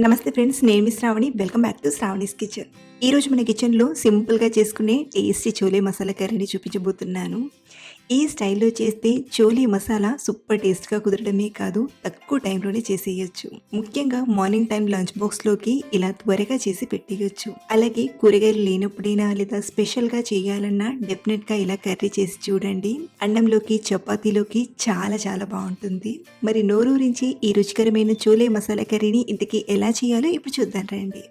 నమస్తే ఫ్రెండ్స్ నేను Shravani. Welcome back to Shravani's kitchen. ఈరోజు మన కిచెన్లో సింపుల్గా చేసుకునే టేస్టీ చోలే మసాలా కర్రీని చూపించబోతున్నాను. ఈ స్టైల్లో చేస్తే చోలీ మసాలా సూపర్ టేస్ట్గా కుదరడమే కాదు తక్కువ టైంలోనే చేసేయచ్చు. ముఖ్యంగా మార్నింగ్ టైం లంచ్ బాక్స్లోకి ఇలా త్వరగా చేసి పెట్టేయచ్చు. అలాగే కూరగాయలు లేనప్పుడైనా లేదా స్పెషల్గా చేయాలన్నా డెఫినెట్గా ఇలా కర్రీ చేసి చూడండి. అన్నంలోకి చపాతీలోకి చాలా చాలా బాగుంటుంది. మరి నోరూరించి ఈ రుచికరమైన చోలే మసాలా కర్రీని ఇంతకీ ఎలా చేయాలో ఇప్పుడు చూద్దాం రండి.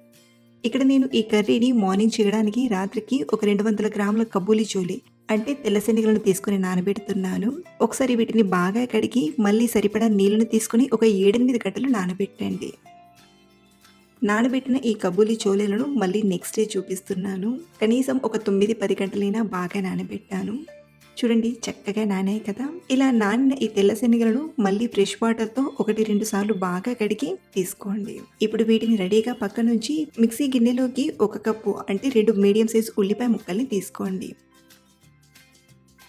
ఇక్కడ నేను ఈ కర్రీని మార్నింగ్ చేయడానికి రాత్రికి ఒక రెండు వందల గ్రాముల కబూలి చోలే అంటే తెల్ల శనగలను తీసుకుని నానబెడుతున్నాను. ఒకసారి వీటిని బాగా కడిగి మళ్ళీ సరిపడా నీళ్ళను తీసుకుని ఒక ఏడెనిమిది గంటలు నానబెట్టండి. నానబెట్టిన ఈ కబూలి చోలేలను మళ్ళీ నెక్స్ట్ డే చూపిస్తున్నాను. కనీసం ఒక తొమ్మిది పది గంటలైనా బాగా నానబెట్టాను. చూడండి చక్కగా నానాయి కదా. ఇలా నానిన ఈ తెల్ల శనగలను మళ్ళీ ఫ్రెష్ వాటర్తో ఒకటి రెండు సార్లు బాగా కడిగి తీసుకోండి. ఇప్పుడు వీటిని రెడీగా పక్క నుంచి మిక్సీ గిన్నెలోకి ఒక కప్పు అంటే రెండు మీడియం సైజ్ ఉల్లిపాయ ముక్కల్ని తీసుకోండి.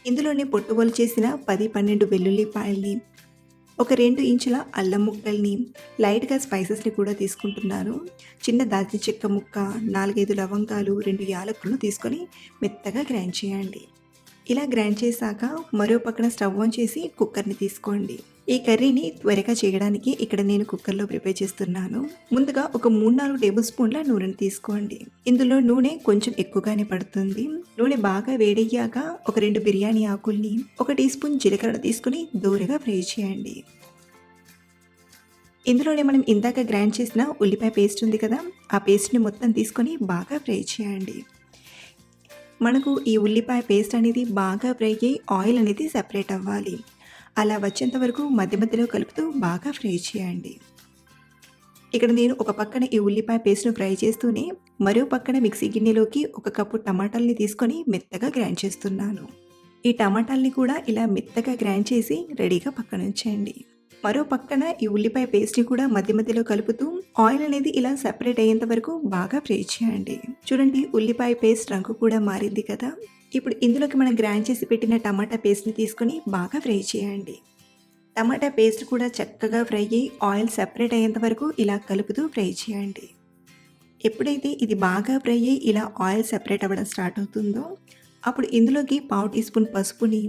ఇందులోనే పొట్టుబోలు చేసిన పది పన్నెండు వెల్లుల్లిపాయల్ని ఒక రెండు ఇంచుల అల్లం ముక్కల్ని లైట్గా స్పైసెస్ని కూడా తీసుకుంటున్నాను చిన్న దాల్చిన చెక్క ముక్క నాలుగైదు లవంగాలు రెండు యాలకులను తీసుకొని మెత్తగా గ్రైండ్ చేయండి. ఇలా గ్రైండ్ చేశాక మరో పక్కన స్టవ్ ఆన్ చేసి కుక్కర్ని తీసుకోండి. ఈ కర్రీని త్వరగా చేయడానికి ఇక్కడ నేను కుక్కర్లో ప్రిపేర్ చేస్తున్నాను. ముందుగా ఒక మూడు నాలుగు టేబుల్ స్పూన్ల నూనెను తీసుకోండి. ఇందులో నూనె కొంచెం ఎక్కువగానే పడుతుంది. నూనె బాగా వేడయ్యాక ఒక రెండు బిర్యానీ ఆకుల్ని ఒక టీ స్పూన్ జీలకర్ర తీసుకుని దూరగా ఫ్రై చేయండి. ఇందులోనే మనం ఇందాక గ్రైండ్ చేసిన ఉల్లిపాయ పేస్ట్ ఉంది కదా ఆ పేస్ట్ని మొత్తం తీసుకొని బాగా ఫ్రై చేయండి. మనకు ఈ ఉల్లిపాయ పేస్ట్ అనేది బాగా ఫ్రై అయ్యి ఆయిల్ అనేది సెపరేట్ అవ్వాలి. అలా వచ్చేంత వరకు మధ్య మధ్యలో కలుపుతూ బాగా ఫ్రై చేయండి. ఇక్కడ నేను ఒక పక్కన ఈ ఉల్లిపాయ పేస్ట్ను ఫ్రై చేస్తూనే మరో పక్కన మిక్సీ గిన్నెలోకి ఒక కప్పు టమాటాలని తీసుకొని మెత్తగా గ్రైండ్ చేస్తున్నాను. ఈ టమాటాలని కూడా ఇలా మెత్తగా గ్రైండ్ చేసి రెడీగా పక్కన ఉంచేయండి మరో పక్కన ఈ ఉల్లిపాయ పేస్ట్ని కూడా మధ్య మధ్యలో కలుపుతూ ఆయిల్ అనేది ఇలా సెపరేట్ అయ్యేంత వరకు బాగా ఫ్రై చేయండి. చూడండి ఉల్లిపాయ పేస్ట్ రంగు కూడా మారింది కదా. ఇప్పుడు ఇందులోకి మనం గ్రైండ్ చేసి పెట్టిన టమాటా పేస్ట్ని తీసుకొని బాగా ఫ్రై చేయండి. టమాటా పేస్ట్ కూడా చక్కగా ఫ్రై అయ్యి ఆయిల్ సెపరేట్ అయ్యేంత వరకు ఇలా కలుపుతూ ఫ్రై చేయండి. ఎప్పుడైతే ఇది బాగా ఫ్రై అయ్యి ఇలా ఆయిల్ సెపరేట్ అవ్వడం స్టార్ట్ అవుతుందో అప్పుడు ఇందులోకి పావు టీ స్పూన్ పసుపుని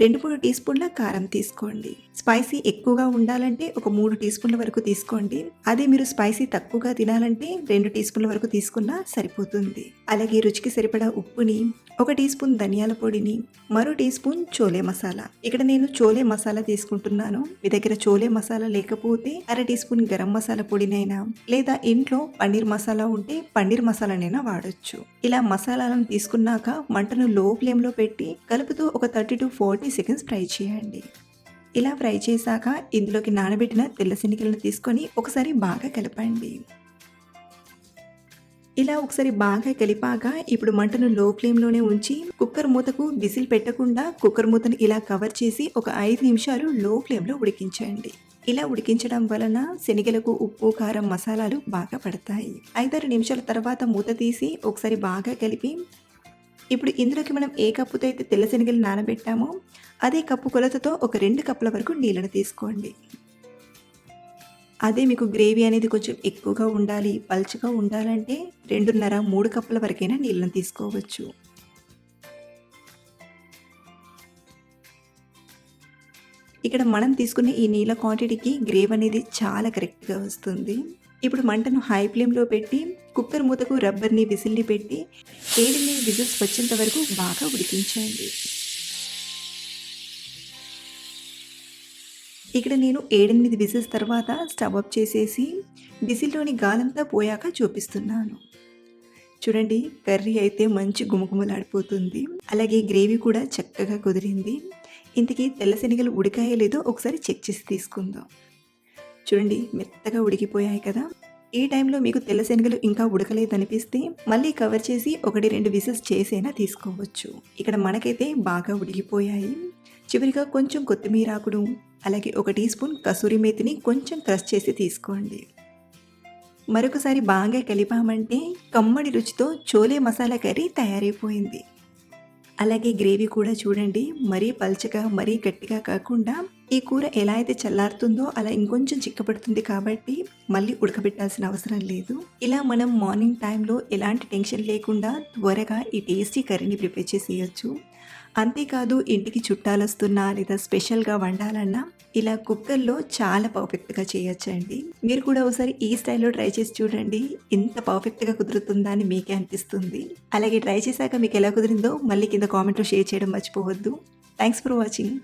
రెండు మూడు టీ స్పూన్ల కారం తీసుకోండి. స్పైసీ ఎక్కువగా ఉండాలంటే ఒక మూడు టీ స్పూన్ల వరకు తీసుకోండి. అదే మీరు స్పైసీ తక్కువగా తినాలంటే రెండు టీ స్పూన్ల వరకు తీసుకున్నా సరిపోతుంది. అలాగే రుచికి సరిపడా ఉప్పుని ఒక టీ స్పూన్ ధనియాల పొడిని మరో టీ స్పూన్ చోలే మసాలా. ఇక్కడ నేను చోలే మసాలా తీసుకుంటున్నాను. మీ దగ్గర చోలే మసాలా లేకపోతే అర టీ స్పూన్ గరం మసాలా పొడినైనా లేదా ఇంట్లో పన్నీర్ మసాలా ఉంటే పన్నీర్ మసాలానైనా వాడొచ్చు. ఇలా మసాలాలను తీసుకున్నాక మంటను లో ఫ్లేమ్లో పెట్టి కలుపుతూ ఒక thirty to forty seconds fry చేయండి. ఇలా ఫ్రై చేశాక ఇందులోకి నానబెట్టిన తెల్ల శనికలను తీసుకొని ఒకసారి బాగా కలపండి. ఇలా ఒకసారి బాగా కలిపాక ఇప్పుడు మంటను లో ఫ్లేమ్లోనే ఉంచి కుక్కర్ మూతకు విసిల్ పెట్టకుండా కుక్కర్ మూతను ఇలా కవర్ చేసి ఒక ఐదు నిమిషాలు లో ఫ్లేమ్లో ఉడికించండి. ఇలా ఉడికించడం వలన శనగలకు ఉప్పు కారం మసాలాలు బాగా పడతాయి. ఐదారు నిమిషాల తర్వాత మూత తీసి ఒకసారి బాగా కలిపి ఇప్పుడు ఇందులోకి మనం ఏ కప్పుతో అయితే తెల్ల శనగలు నానబెట్టామో అదే కప్పు కొలతతో ఒక రెండు కప్పుల వరకు నీళ్ళను తీసుకోండి. అదే మీకు గ్రేవీ అనేది కొంచెం ఎక్కువగా ఉండాలి పల్చగా ఉండాలంటే రెండున్నర మూడు కప్పుల వరకైనా నీళ్ళని తీసుకోవచ్చు. ఇక్కడ మనం తీసుకునే ఈ నీళ్ళ క్వాంటిటీకి గ్రేవ్ అనేది చాలా కరెక్ట్గా వస్తుంది. ఇప్పుడు మంటను హై ఫ్లేమ్లో పెట్టి కుక్కర్ మూతకు రబ్బర్ని విసిల్ని పెట్టి ఏడిని విజిల్స్ వచ్చేంత వరకు బాగా ఉడికించండి. ఇక్కడ నేను ఏడెనిమిది విజిల్స్ తర్వాత స్టవ్ అప్ చేసేసి విజిల్లోని గాలంతా పోయాక చూపిస్తున్నాను. చూడండి కర్రీ అయితే మంచి గుమగుమలాడిపోతుంది. అలాగే గ్రేవీ కూడా చక్కగా కుదిరింది. ఇంతకీ తెల్ల శనగలు ఉడికాయో లేదో ఒకసారి చెక్ చేసి తీసుకుందాం. చూడండి మెత్తగా ఉడికిపోయాయి కదా. ఈ టైంలో మీకు తెల్ల శనగలు ఇంకా ఉడకలేదనిపిస్తే మళ్ళీ కవర్ చేసి ఒకటి రెండు విసిల్స్ చేసైనా తీసుకోవచ్చు. ఇక్కడ మనకైతే బాగా ఉడికిపోయాయి. చివరిగా కొంచెం కొత్తిమీర ఆకుడు అలాగే ఒక టీ స్పూన్ కసూరి మేతిని కొంచెం క్రష్ చేసి తీసుకోండి. మరొకసారి బాగా కలిపామంటే కమ్మడి రుచితో చోలే మసాలా కర్రీ తయారైపోయింది. అలాగే గ్రేవీ కూడా చూడండి మరీ పల్చగా మరీ గట్టిగా కాకుండా ఈ కూర ఎలా అయితే చల్లారుతుందో అలా ఇంకొంచెం చిక్కబడుతుంది కాబట్టి మళ్ళీ ఉడకబెట్టాల్సిన అవసరం లేదు. ఇలా మనం మార్నింగ్ టైంలో ఎలాంటి టెన్షన్ లేకుండా త్వరగా ఈ టేస్టీ కర్రీని ప్రిపేర్ చేసేయచ్చు. అంతేకాదు ఇంటికి చుట్టాలు వస్తున్నా లేదా స్పెషల్గా వండాలన్నా ఇలా కుక్కర్లో చాలా పర్ఫెక్ట్గా చేయొచ్చండి. మీరు కూడా ఒకసారి ఈ స్టైల్లో ట్రై చేసి చూడండి. ఇంత పర్ఫెక్ట్గా కుదురుతుందా అని మీకే అనిపిస్తుంది. అలాగే ట్రై చేశాక మీకు ఎలా కుదిరిందో మళ్ళీ కింద కామెంట్లో షేర్ చేయడం మర్చిపోవద్దు. Thanks for watching.